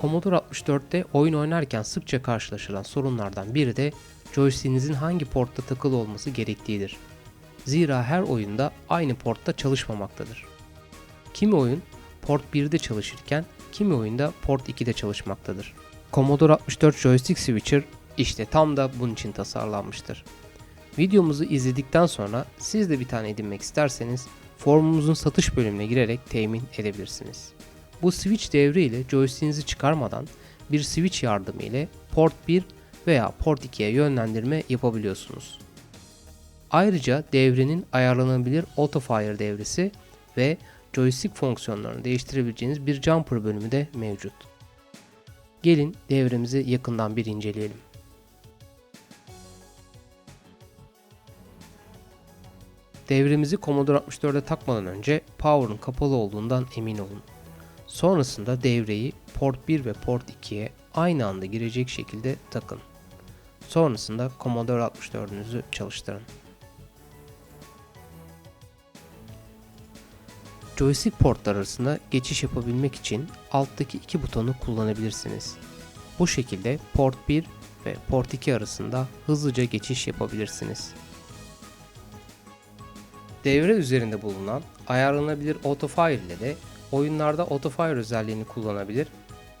Commodore 64'te oyun oynarken sıkça karşılaşılan sorunlardan biri de joystick'inizin hangi portta takılı olması gerektiğidir. Zira her oyunda aynı portta çalışmamaktadır. Kimi oyun port 1'de çalışırken kimi oyunda port 2'de çalışmaktadır. Commodore 64 Joystick Switcher işte tam da bunun için tasarlanmıştır. Videomuzu izledikten sonra siz de bir tane edinmek isterseniz forumumuzun satış bölümüne girerek temin edebilirsiniz. Bu switch devre ile joystick'inizi çıkarmadan bir switch yardımı ile port 1 veya port 2'ye yönlendirme yapabiliyorsunuz. Ayrıca devrenin ayarlanabilir autofire devresi ve joystick fonksiyonlarını değiştirebileceğiniz bir jumper bölümü de mevcut. Gelin devremizi yakından bir inceleyelim. Devremizi Commodore 64'e takmadan önce power'ın kapalı olduğundan emin olun. Sonrasında devreyi port 1 ve port 2'ye aynı anda girecek şekilde takın. Sonrasında Commodore 64'ünüzü çalıştırın. Joystick portlar arasında geçiş yapabilmek için alttaki iki butonu kullanabilirsiniz. Bu şekilde port 1 ve port 2 arasında hızlıca geçiş yapabilirsiniz. Devre üzerinde bulunan ayarlanabilir autofire ile de oyunlarda autofire özelliğini kullanabilir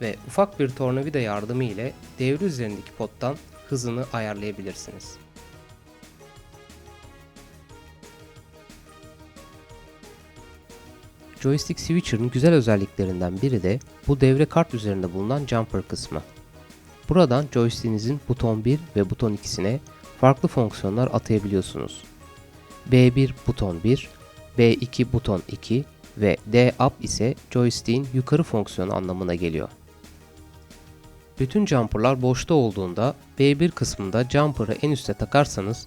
ve ufak bir tornavida yardımı ile devre üzerindeki pottan hızını ayarlayabilirsiniz. Joystick Switcher'ın güzel özelliklerinden biri de bu devre kart üzerinde bulunan jumper kısmı. Buradan joystick'inizin buton 1 ve buton 2'sine farklı fonksiyonlar atayabiliyorsunuz. B1 buton 1, B2 buton 2 ve D up ise joystick'in yukarı fonksiyonu anlamına geliyor. Bütün jumperlar boşta olduğunda B1 kısmında jumper'ı en üste takarsanız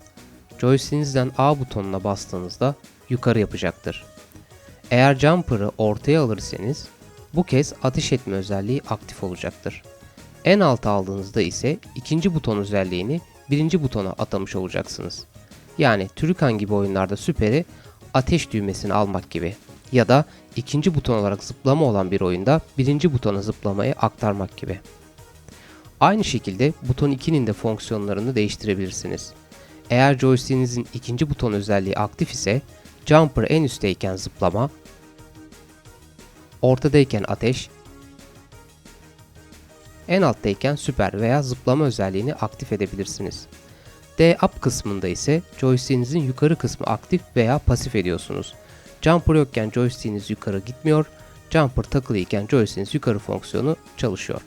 joystick'inizden A butonuna bastığınızda yukarı yapacaktır. Eğer jumper'ı ortaya alırsanız bu kez ateş etme özelliği aktif olacaktır. En alta aldığınızda ise ikinci buton özelliğini birinci butona atamış olacaksınız. Yani Türkan gibi oyunlarda süperi ateş düğmesini almak gibi ya da ikinci buton olarak zıplama olan bir oyunda birinci butona zıplamayı aktarmak gibi. Aynı şekilde buton 2'nin de fonksiyonlarını değiştirebilirsiniz. Eğer joystick'inizin ikinci buton özelliği aktif ise jumper en üstteyken zıplama, ortadayken ateş, en alttayken süper veya zıplama özelliğini aktif edebilirsiniz. D-Up kısmında ise joystick'inizin yukarı kısmı aktif veya pasif ediyorsunuz. Jumper yokken joystick'iniz yukarı gitmiyor, jumper takılıyken joystick'iniz yukarı fonksiyonu çalışıyor.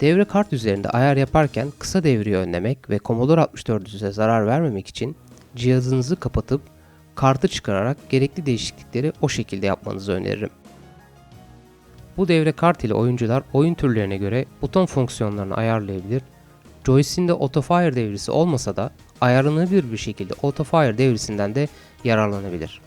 Devre kart üzerinde ayar yaparken kısa devreyi önlemek ve Commodore 64'ünüze zarar vermemek için cihazınızı kapatıp kartı çıkararak gerekli değişiklikleri o şekilde yapmanızı öneririm. Bu devre kart ile oyuncular oyun türlerine göre buton fonksiyonlarını ayarlayabilir Joystick'inde autofire devresi olmasa da ayarlanabilir bir şekilde autofire devresinden de yararlanabilir.